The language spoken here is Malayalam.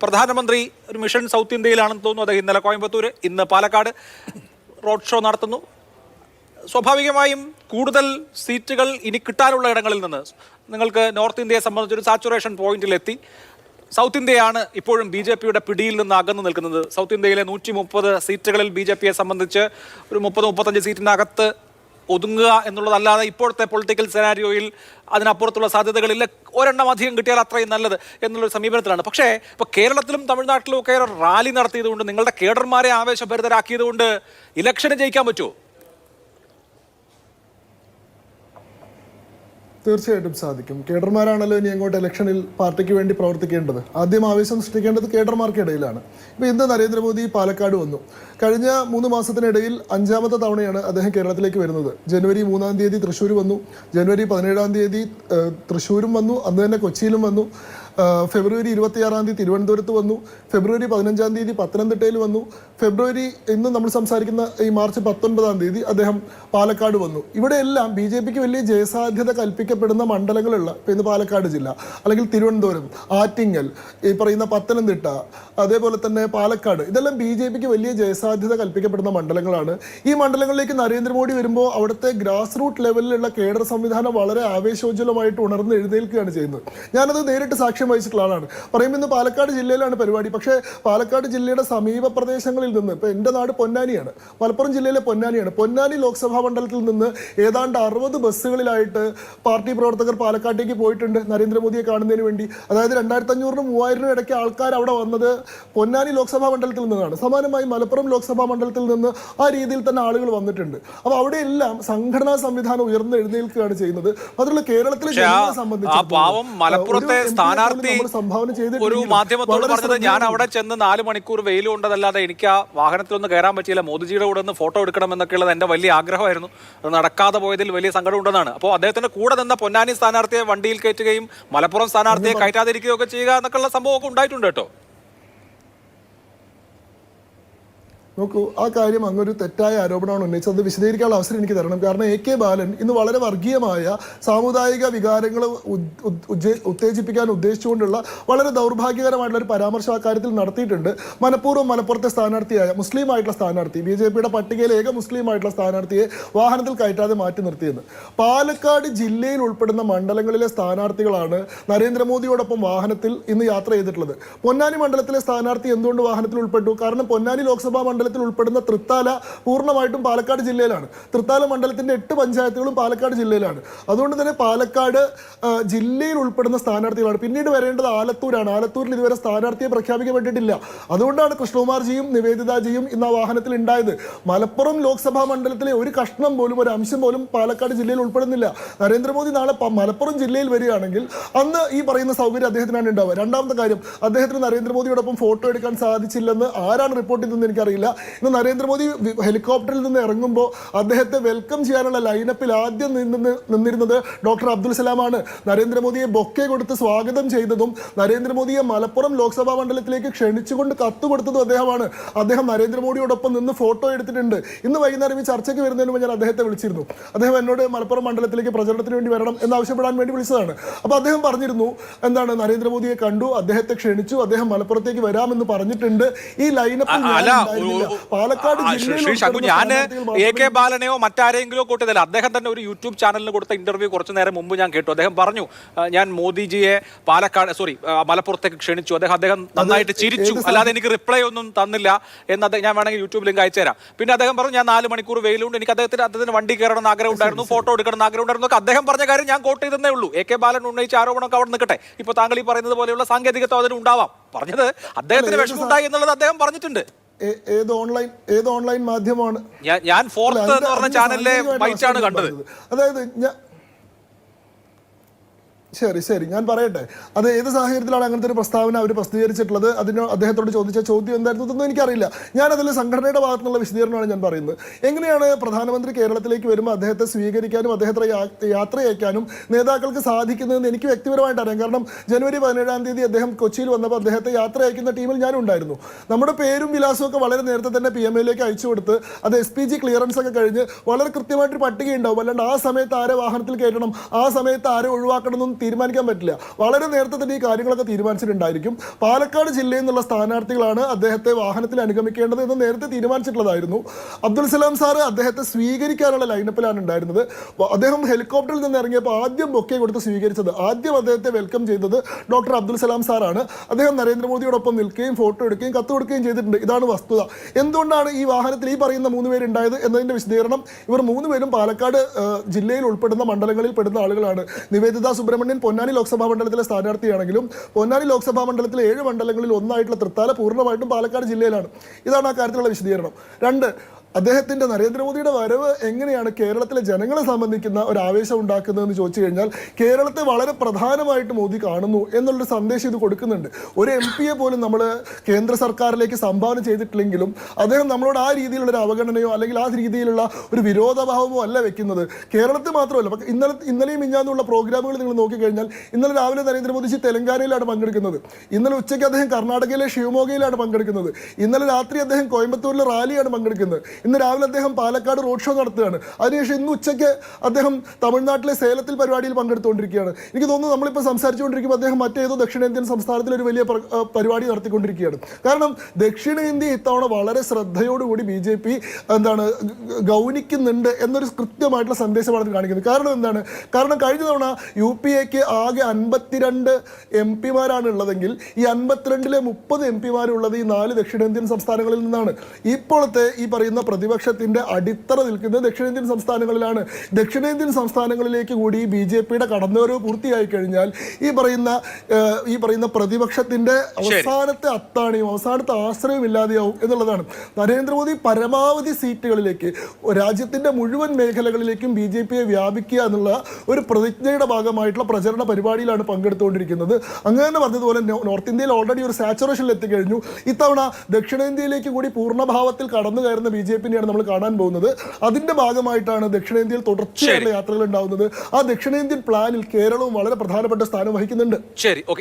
പ്രധാനമന്ത്രി ഒരു മിഷൻ സൗത്ത് ഇന്ത്യയിലാണെന്ന് തോന്നുന്നു. അദ്ദേഹം ഇന്നലെ കോയമ്പത്തൂർ ഇന്ന് പാലക്കാട് റോഡ് ഷോ നടത്തുന്നു. സ്വാഭാവികമായും കൂടുതൽ സീറ്റുകൾ ഇനി കിട്ടാനുള്ള ഇടങ്ങളിൽ നിന്ന് നിങ്ങൾക്ക് നോർത്ത് ഇന്ത്യയെ സംബന്ധിച്ചൊരു സാച്ചുറേഷൻ പോയിന്റിലെത്തി. സൗത്ത് ഇന്ത്യയാണ് ഇപ്പോഴും ബി ജെ പിയുടെ പിടിയിൽ നിന്ന് അകന്നു നിൽക്കുന്നത്. സൗത്ത് ഇന്ത്യയിലെ നൂറ്റി മുപ്പത് സീറ്റുകളിൽ ബി ജെ പിയെ സംബന്ധിച്ച് ഒരു മുപ്പത് മുപ്പത്തഞ്ച് സീറ്റിനകത്ത് ഒതുങ്ങുക എന്നുള്ളതല്ലാതെ ഇപ്പോഴത്തെ പൊളിറ്റിക്കൽ സെനാരിയോയിൽ അതിനപ്പുറത്തുള്ള സാധ്യതകളില്ല. ഒരെണ്ണം അധികം കിട്ടിയാൽ അത്രയും നല്ലത് എന്നുള്ളൊരു സമീപനത്തിലാണ്. പക്ഷേ ഇപ്പോൾ കേരളത്തിലും തമിഴ്നാട്ടിലും ഒക്കെ റാലി നടത്തിയതുകൊണ്ട് നിങ്ങളുടെ കേഡർമാരെ ആവേശഭരിതരാക്കിയതുകൊണ്ട് ഇലക്ഷന് ജയിക്കാൻ പറ്റുമോ? തീർച്ചയായിട്ടും സാധിക്കും. കേഡർമാരാണല്ലോ ഇനി അങ്ങോട്ട് ഇലക്ഷനിൽ പാർട്ടിക്ക് വേണ്ടി പ്രവർത്തിക്കേണ്ടത്. ആദ്യം ആവേശം സൃഷ്ടിക്കേണ്ടത് കേഡർമാർക്കിടയിലാണ് ഇപ്പോൾ ഇന്ന് നരേന്ദ്രമോദി പാലക്കാട് വന്നു. കഴിഞ്ഞ മൂന്ന് മാസത്തിനിടയിൽ അഞ്ചാമത്തെ തവണയാണ് അദ്ദേഹം കേരളത്തിലേക്ക് വരുന്നത്. ജനുവരി മൂന്നാം തീയതി തൃശ്ശൂർ വന്നു. ജനുവരി പതിനേഴാം തീയതി തൃശ്ശൂരും വന്നു. അന്ന് തന്നെ കൊച്ചിയിലും വന്നു. ഫെബ്രുവരി ഇരുപത്തിയാറാം തീയതി തിരുവനന്തപുരത്ത് വന്നു. ഫെബ്രുവരി പതിനഞ്ചാം തീയതി പത്തനംതിട്ടയിൽ വന്നു. ഫെബ്രുവരി ഇന്ന് നമ്മൾ സംസാരിക്കുന്ന ഈ മാർച്ച് പത്തൊൻപതാം തീയതി അദ്ദേഹം പാലക്കാട് വന്നു. ഇവിടെയെല്ലാം ബി ജെ പിക്ക് വലിയ ജയസാധ്യത കൽപ്പിക്കപ്പെടുന്ന മണ്ഡലങ്ങളുള്ള ഇപ്പം ഇന്ന് പാലക്കാട് ജില്ല അല്ലെങ്കിൽ തിരുവനന്തപുരം ആറ്റിങ്ങൽ ഈ പറയുന്ന പത്തനംതിട്ട അതേപോലെ തന്നെ പാലക്കാട് ഇതെല്ലാം ബി ജെ പിക്ക് വലിയ ജയസാധ്യത കൽപ്പിക്കപ്പെടുന്ന മണ്ഡലങ്ങളാണ്. ഈ മണ്ഡലങ്ങളിലേക്ക് നരേന്ദ്രമോദി വരുമ്പോൾ അവിടുത്തെ ഗ്രാസ് റൂട്ട് ലെവലിലുള്ള കേഡർ സംവിധാനം വളരെ ആവേശോജ്വലമായിട്ട് ഉണർന്ന് എഴുന്നേൽക്കുകയാണ് ചെയ്യുന്നത്. ഞാനത് നേരിട്ട് സാക്ഷ്യം വഹിച്ചിട്ടുള്ള ആളാണ്. പറയുമ്പോൾ ഇന്ന് പാലക്കാട് ജില്ലയിലാണ് പരിപാടി. പക്ഷേ പാലക്കാട് ജില്ലയുടെ സമീപ പ്രദേശങ്ങളിൽ നിന്ന് ഇപ്പോൾ എന്റെ നാട് പൊന്നാനിയാണ്. മലപ്പുറം ജില്ലയിലെ പൊന്നാനിയാണ്. പൊന്നാനി ലോക്സഭാ മണ്ഡലത്തിൽ നിന്ന് ഏതാണ്ട് അറുപത് ബസ്സുകളിലായിട്ട് പാർട്ടി പ്രവർത്തകർ പാലക്കാട്ടേക്ക് പോയിട്ടുണ്ട് നരേന്ദ്രമോദിയെ കാണുന്നതിന് വേണ്ടി. അതായത് രണ്ടായിരത്തി അഞ്ഞൂറിനും മൂവായിരം ഇടയ്ക്ക് ആൾക്കാർ അവിടെ വന്നത് പൊന്നാനി ലോക്സഭാ മണ്ഡലത്തിൽ നിന്നാണ്. സമാനമായി മലപ്പുറം ലോക്സഭാ മണ്ഡലത്തിൽ നിന്ന് ആ രീതിയിൽ തന്നെ ആളുകൾ വന്നിട്ടുണ്ട്. അപ്പോൾ അവിടെയെല്ലാം സംഘടനാ സംവിധാനം ഉയർന്ന് എഴുന്നേൽക്കുകയാണ് ചെയ്യുന്നത്. അതുള്ള കേരളത്തിലെ സംബന്ധിച്ച് ജനങ്ങളെ ആ സ്ഥാനാർത്ഥി ഒരു മാധ്യമത്തോട് പറഞ്ഞത് ഞാൻ അവിടെ ചെന്ന് നാല് മണിക്കൂർ വെയിൽ കൊണ്ടതല്ലാതെ എനിക്ക് ആ വാഹനത്തിലൊന്നും കയറാൻ പറ്റിയില്ല. മോദിജിയുടെ കൂടെ ഒന്ന് ഫോട്ടോ എടുക്കണം എന്നൊക്കെയുള്ളത് എന്റെ വലിയ ആഗ്രഹമായിരുന്നു. അത് നടക്കാതെ പോയതിൽ വലിയ സങ്കടം ഉണ്ടെന്നാണ്. അപ്പോൾ അദ്ദേഹത്തിന്റെ കൂടെ നിന്ന പൊന്നാനി സ്ഥാനാർത്ഥിയെ വണ്ടിയിൽ കയറ്റുകയും മലപ്പുറം സ്ഥാനാർത്ഥിയെ കയറ്റാതിരിക്കുകയൊക്കെ ചെയ്യുക എന്നൊക്കെയുള്ള സംഭവമൊക്കെ ഉണ്ടായിട്ടുണ്ട് കേട്ടോ. നോക്കൂ ആ കാര്യം അങ്ങൊരു തെറ്റായ ആരോപണമാണ് ഉന്നയിച്ചത്. അത് വിശദീകരിക്കാനുള്ള അവസരം എനിക്ക് തരണം. കാരണം എ കെ ബാലൻ ഇന്ന് വളരെ വർഗീയമായ സാമുദായിക വികാരങ്ങൾ ഉത്തേജിപ്പിക്കാൻ ഉദ്ദേശിച്ചുകൊണ്ടുള്ള വളരെ ദൗർഭാഗ്യകരമായിട്ടുള്ള ഒരു പരാമർശം ആ കാര്യത്തിൽ നടത്തിയിട്ടുണ്ട്. മനഃപൂർവം മലപ്പുറത്തെ സ്ഥാനാർത്ഥിയായ മുസ്ലിം ആയിട്ടുള്ള സ്ഥാനാർത്ഥി ബി ജെ പിയുടെ പട്ടികയിൽ ഏക മുസ്ലിം ആയിട്ടുള്ള സ്ഥാനാർത്ഥിയെ വാഹനത്തിൽ കയറ്റാതെ മാറ്റി നിർത്തിയെന്ന്. പാലക്കാട് ജില്ലയിൽ ഉൾപ്പെടുന്ന മണ്ഡലങ്ങളിലെ സ്ഥാനാർത്ഥികളാണ് നരേന്ദ്രമോദിയോടൊപ്പം വാഹനത്തിൽ ഇന്ന് യാത്ര ചെയ്തിട്ടുള്ളത്. പൊന്നാനി മണ്ഡലത്തിലെ സ്ഥാനാർത്ഥി എന്തുകൊണ്ട് വാഹനത്തിൽ ഉൾപ്പെട്ടു? കാരണം പൊന്നാനി ലോക്സഭാ മണ്ഡലത്തിൽ ഉൾപ്പെടുന്ന തൃത്താല പൂർണമായിട്ടും പാലക്കാട് ജില്ലയിലാണ്. തൃത്താല മണ്ഡലത്തിന്റെ എട്ട് പഞ്ചായത്തുകളും പാലക്കാട് ജില്ലയിലാണ്. അതുകൊണ്ട് തന്നെ പാലക്കാട് ജില്ലയിൽ ഉൾപ്പെടുന്ന സ്ഥാനാർത്ഥികളാണ്. പിന്നീട് വരേണ്ടത് ആലത്തൂരാണ്. ആലത്തൂരിൽ ഇതുവരെ സ്ഥാനാർത്ഥിയെ പ്രഖ്യാപിക്കപ്പെട്ടിട്ടില്ല അതുകൊണ്ടാണ് കൃഷ്ണകുമാർജിയും നിവേദിതാജിയും ഇന്ന് ആ വാഹനത്തിൽ ഉണ്ടായത്. മലപ്പുറം ലോക്സഭാ മണ്ഡലത്തിലെ ഒരു കഷ്ണം പോലും ഒരു അംശം പോലും പാലക്കാട് ജില്ലയിൽ ഉൾപ്പെടുന്നില്ല. നരേന്ദ്രമോദി നാളെ മലപ്പുറം ജില്ലയിൽ വരികയാണെങ്കിൽ അന്ന് ഈ പറയുന്ന സൗകര്യം അദ്ദേഹത്തിനാണ് ഉണ്ടാവുക. രണ്ടാമത്തെ കാര്യം അദ്ദേഹത്തിന് നരേന്ദ്രമോദിയോടൊപ്പം ഫോട്ടോ എടുക്കാൻ സാധിച്ചില്ലെന്ന് ആരാണ് റിപ്പോർട്ട് ചെയ്തതെന്ന് എനിക്കറിയില്ല. ഇന്ന് നരേന്ദ്രമോദി ഹെലികോപ്റ്ററിൽ നിന്ന് ഇറങ്ങുമ്പോൾ അദ്ദേഹത്തെ വെൽക്കം ചെയ്യാനുള്ള ലൈനപ്പിൽ ആദ്യം നിന്ന് നിന്നിരുന്നത് ഡോക്ടർ അബ്ദുൽ സലാമാണ്. നരേന്ദ്രമോദിയെ ബൊക്കെ കൊടുത്ത് സ്വാഗതം ചെയ്തതും നരേന്ദ്രമോദിയെ മലപ്പുറം ലോക്സഭാ മണ്ഡലത്തിലേക്ക് ക്ഷണിച്ചുകൊണ്ട് കത്ത് കൊടുത്തതും അദ്ദേഹമാണ്. അദ്ദേഹം നരേന്ദ്രമോദിയോടൊപ്പം നിന്ന് ഫോട്ടോ എടുത്തിട്ടുണ്ട്. ഇന്ന് വൈകുന്നേരം ഈ ചർച്ചയ്ക്ക് വരുന്നതിന് മുമ്പ് ഞാൻ അദ്ദേഹത്തെ വിളിച്ചിരുന്നു. അദ്ദേഹം എന്നോട് മലപ്പുറം മണ്ഡലത്തിലേക്ക് പ്രചരണത്തിന് വേണ്ടി വരണം എന്ന് ആവശ്യപ്പെടാൻ വേണ്ടി വിളിച്ചതാണ്. അപ്പോൾ അദ്ദേഹം പറഞ്ഞിരുന്നു എന്താണ് നരേന്ദ്രമോദിയെ കണ്ടു അദ്ദേഹത്തെ ക്ഷണിച്ചു അദ്ദേഹം മലപ്പുറത്തേക്ക് വരാമെന്ന് പറഞ്ഞിട്ടുണ്ട്. ഈ ഉണ്ടായിരുന്നില്ല. പാലക്കാട് ജില്ലയിൽ ഞാൻ എ കെ ബാലനെയോ മറ്റാരെങ്കിലോ കൂട്ടതല്ല അദ്ദേഹം തന്നെ ഒരു യൂട്യൂബ് ചാനലിന് കൊടുത്ത ഇന്റർവ്യൂ കുറച്ചു നേരം മുമ്പ് ഞാൻ കേട്ടു. അദ്ദേഹം പറഞ്ഞു ഞാൻ മോദിജിയെ പാലക്കാട് സോറി മലപ്പുറത്തേക്ക് ക്ഷണിച്ചു. അദ്ദേഹം അദ്ദേഹം നന്നായിട്ട് ചിരിച്ചു. അല്ലാതെ എനിക്ക് റിപ്ലൈ ഒന്നും തന്നില്ല എന്ന് അദ്ദേഹം ഞാൻ വേണമെങ്കിൽ യൂട്യൂബ് ലിങ്ക് അയച്ചു തരാം. പിന്നെ അദ്ദേഹം പറഞ്ഞു ഞാൻ നാല് മണിക്കൂർ വെയിലുണ്ട്. എനിക്ക് അദ്ദേഹത്തിന് അദ്ദേഹത്തിന് വണ്ടി കയറണം ആഗ്രഹം ഉണ്ടായിരുന്നു. ഫോട്ടോ എടുക്കണം ആഗ്രഹം ഉണ്ടായിരുന്നു. ഒക്കെ അദ്ദേഹം പറഞ്ഞ കാര്യം ഞാൻ കോട്ട് ചെയ്തേ ഉള്ളൂ. എ കെ ബാലൻ ഉന്നയിച്ച ആരോപണമൊക്കെ അവിടെ നിൽക്കട്ടെ. ഇപ്പൊ താങ്കൾ ഈ പറയുന്നത് പോലെയുള്ള സാങ്കേതികത്വം അതിന് ഉണ്ടാവാം. പറഞ്ഞത് അദ്ദേഹത്തിന് വിഷമമുണ്ടായി എന്നുള്ളത് അദ്ദേഹം പറഞ്ഞിട്ടുണ്ട്. ഏത് ഓൺലൈൻ ഏത് ഓൺലൈൻ മാധ്യമമാണ്? ഞാൻ ഫോർത്ത് എന്ന് പറഞ്ഞ ചാനലിലെ ബൈറ്റാണ് കണ്ടത്. അതായത് ഞാൻ ശരി ശരി. ഞാൻ പറയട്ടെ. അത് ഏത് സാഹചര്യത്തിലാണ് അങ്ങനത്തെ ഒരു പ്രസ്താവന അവർ പ്രസിദ്ധീകരിച്ചിട്ടുള്ളത്? അതിന് അദ്ദേഹത്തോട് ചോദിച്ച ചോദ്യം എന്തായിരുന്നു ഇതൊന്നും എനിക്കറിയില്ല. ഞാൻ സംഘടനയുടെ ഭാഗത്തുനിന്നുള്ള വിശദീകരണമാണ് ഞാൻ പറയുന്നത്. എങ്ങനെയാണ് പ്രധാനമന്ത്രി കേരളത്തിലേക്ക് വരുമ്പോൾ അദ്ദേഹത്തെ സ്വീകരിക്കാനും അദ്ദേഹത്തെ യാത്രയയക്കാനും നേതാക്കൾക്ക് സാധിക്കുന്നതെന്ന് എനിക്ക് വ്യക്തിപരമായിട്ട് അറിയാം. കാരണം ജനുവരി പതിനേഴാം തീയതി അദ്ദേഹം കൊച്ചിയിൽ വന്നപ്പോൾ അദ്ദേഹത്തെ യാത്ര അയക്കുന്ന ടീമിൽ ഞാനും ഉണ്ടായിരുന്നു. നമ്മുടെ പേരും വിലാസവും ഒക്കെ വളരെ നേരത്തെ തന്നെ പി എം എയിലേക്ക് അയച്ചു കൊടുത്ത് അത് എസ് പി ജി ക്ലിയറൻസ് ഒക്കെ കഴിഞ്ഞ് വളരെ കൃത്യമായിട്ടൊരു പട്ടിക ഉണ്ടാവും അല്ലാണ്ട് ആ സമയത്ത് ആരെ വാഹനത്തിൽ കയറ്റണം ആ സമയത്ത് ആരെ ഒഴിവാക്കണം തീരുമാനിക്കാൻ പറ്റില്ല. വളരെ നേരത്തെ തന്നെ ഈ കാര്യങ്ങളൊക്കെ തീരുമാനിച്ചിട്ടുണ്ടായിരിക്കും. പാലക്കാട് ജില്ലയിൽ നിന്നുള്ള സ്ഥാനാർത്ഥികളാണ് അദ്ദേഹത്തെ വാഹനത്തിൽ അനുഗമിക്കേണ്ടത് എന്ന് നേരത്തെ തീരുമാനിച്ചിട്ടുള്ളതായിരുന്നു. അബ്ദുൽ സലാം സാറ് അദ്ദേഹത്തെ സ്വീകരിക്കാനുള്ള ലൈനപ്പിലാണ് ഉണ്ടായിരുന്നത്. അദ്ദേഹം ഹെലികോപ്റ്ററിൽ നിന്ന് ഇറങ്ങിയപ്പോൾ ആദ്യം ബൊക്കെ കൊടുത്ത് സ്വീകരിച്ചത് ആദ്യം അദ്ദേഹത്തെ വെൽക്കം ചെയ്തത് ഡോക്ടർ അബ്ദുൽ സലാം സാറാണ്. അദ്ദേഹം നരേന്ദ്രമോദിയോടൊപ്പം നിൽക്കുകയും ഫോട്ടോ എടുക്കുകയും കത്ത് കൊടുക്കുകയും ചെയ്തിട്ടുണ്ട്. ഇതാണ് വസ്തുത. എന്തുകൊണ്ടാണ് ഈ വാഹനത്തിൽ ഈ പറയുന്ന മൂന്ന് പേരുണ്ടായത് എന്നതിന്റെ വിശദീകരണം? ഇവർ മൂന്ന് പേരും പാലക്കാട് ജില്ലയിൽ ഉൾപ്പെടുന്ന മണ്ഡലങ്ങളിൽ പെടുന്ന ആളുകളാണ്. നിവേദിത സുബ്രഹ്മണ്യൻ പൊന്നാനി ലോക്സഭാ മണ്ഡലത്തിലെ സ്ഥാനാർത്ഥിയാണെങ്കിലും പൊന്നാനി ലോക്സഭാ മണ്ഡലത്തിലെ ഏഴ് മണ്ഡലങ്ങളിൽ ഒന്നായിട്ടുള്ള തൃത്താല പൂർണമായിട്ടും പാലക്കാട് ജില്ലയിലാണ്. ഇതാണ് ആ കാര്യത്തിലുള്ള വിശദീകരണം. രണ്ട് അദ്ദേഹത്തിന്റെ നരേന്ദ്രമോദിയുടെ വരവ് എങ്ങനെയാണ് കേരളത്തിലെ ജനങ്ങളെ സംബന്ധിക്കുന്ന ഒരു ആവേശം ഉണ്ടാക്കുന്നതെന്ന് ചോദിച്ചു കഴിഞ്ഞാൽ കേരളത്തെ വളരെ പ്രധാനമായിട്ട് മോദി കാണുന്നു എന്നുള്ളൊരു സന്ദേശം ഇത് കൊടുക്കുന്നുണ്ട്. ഒരു എം പിയെ പോലും നമ്മൾ കേന്ദ്ര സർക്കാരിലേക്ക് സംഭാവന ചെയ്തിട്ടില്ലെങ്കിലും അദ്ദേഹം നമ്മളോട് ആ രീതിയിലുള്ള ഒരു അവഗണനയോ അല്ലെങ്കിൽ ആ രീതിയിലുള്ള ഒരു വിരോധഭാവമോ അല്ല വെക്കുന്നത്. കേരളത്തിൽ മാത്രമല്ല പക്ഷേ ഇന്നലെ ഇന്നലെയും ഇഞ്ഞാന്നുള്ള പ്രോഗ്രാമുകൾ നിങ്ങൾ നോക്കിക്കഴിഞ്ഞാൽ ഇന്നലെ രാവിലെ നരേന്ദ്രമോദിജി തെലങ്കാനയിലാണ് പങ്കെടുക്കുന്നത്. ഇന്നലെ ഉച്ചയ്ക്ക് അദ്ദേഹം കർണാടകയിലെ ഷിവമോഗയിലാണ് പങ്കെടുക്കുന്നത്. ഇന്നലെ രാത്രി അദ്ദേഹം കോയമ്പത്തൂരിലെ റാലിയാണ് പങ്കെടുക്കുന്നത്. ഇന്ന് രാവിലെ അദ്ദേഹം പാലക്കാട് റോഡ് ഷോ നടത്തുകയാണ്. അതിനുശേഷം ഇന്ന് ഉച്ചയ്ക്ക് അദ്ദേഹം തമിഴ്നാട്ടിലെ സേലത്തിൽ പരിപാടിയിൽ പങ്കെടുത്തുകൊണ്ടിരിക്കുകയാണ്. എനിക്ക് തോന്നുന്നു നമ്മളിപ്പോൾ സംസാരിച്ചുകൊണ്ടിരിക്കുമ്പോൾ അദ്ദേഹം മറ്റേതോ ദക്ഷിണേന്ത്യൻ സംസ്ഥാനത്തിൽ ഒരു വലിയ പരിപാടി നടത്തിക്കൊണ്ടിരിക്കുകയാണ്. കാരണം ദക്ഷിണേന്ത്യ ഇത്തവണ വളരെ ശ്രദ്ധയോടുകൂടി ബി ജെ പി എന്താണ് ഗൗനിക്കുന്നുണ്ട് എന്നൊരു കൃത്യമായിട്ടുള്ള സന്ദേശമാണ് കാണിക്കുന്നത്. കാരണം എന്താണ്? കാരണം കഴിഞ്ഞ തവണ യു പി എക്ക് ആകെ അൻപത്തിരണ്ട് എം പിമാരാണ് ഉള്ളതെങ്കിൽ ഈ അൻപത്തിരണ്ടിലെ മുപ്പത് എം പിമാരുള്ളത് ഈ നാല് ദക്ഷിണേന്ത്യൻ സംസ്ഥാനങ്ങളിൽ നിന്നാണ്. ഇപ്പോഴത്തെ ഈ പറയുന്ന പ്രതിപക്ഷത്തിന്റെ അടിത്തറ നിൽക്കുന്നത് ദക്ഷിണേന്ത്യൻ സംസ്ഥാനങ്ങളിലാണ്. ദക്ഷിണേന്ത്യൻ സംസ്ഥാനങ്ങളിലേക്ക് കൂടി ബി ജെ പിയുടെ കടന്നുവരവ് പൂർത്തിയായി കഴിഞ്ഞാൽ ഈ പറയുന്ന ഈ പറയുന്ന പ്രതിപക്ഷത്തിന്റെ അവസാനത്തെ അത്താണിയും അവസാനത്തെ ആശ്രയവും ഇല്ലാതെയാവും എന്നുള്ളതാണ്. നരേന്ദ്രമോദി പരമാവധി സീറ്റുകളിലേക്ക് രാജ്യത്തിന്റെ മുഴുവൻ മേഖലകളിലേക്കും ബി ജെ പിയെ വ്യാപിക്കുക എന്നുള്ള ഒരു പ്രതിജ്ഞയുടെ ഭാഗമായിട്ടുള്ള പ്രചരണ പരിപാടിയിലാണ് പങ്കെടുത്തുകൊണ്ടിരിക്കുന്നത്. അങ്ങനെ തന്നെ പറഞ്ഞതുപോലെ നോർത്ത് ഇന്ത്യയിൽ ഓൾറെഡി ഒരു സാച്ചുറേഷനിൽ എത്തിക്കഴിഞ്ഞു ഇത്തവണ ദക്ഷിണേന്ത്യയിലേക്ക് കൂടി പൂർണഭാവത്തിൽ കടന്നു കയറുന്ന ബി ജെ പിന്നെയാണ് നമ്മൾ കാണാൻ പോകുന്നത്. അതിന്റെ ഭാഗമായിട്ടാണ് ദക്ഷിണേന്ത്യയിൽ തുടർച്ചയായിട്ടുള്ള യാത്രകൾ ഉണ്ടാവുന്നത്. ആ ദക്ഷിണേന്ത്യൻ പ്ലാനിൽ കേരളവും വളരെ പ്രധാനപ്പെട്ട സ്ഥാനം വഹിക്കുന്നുണ്ട്. ശരി ഓക്കെ.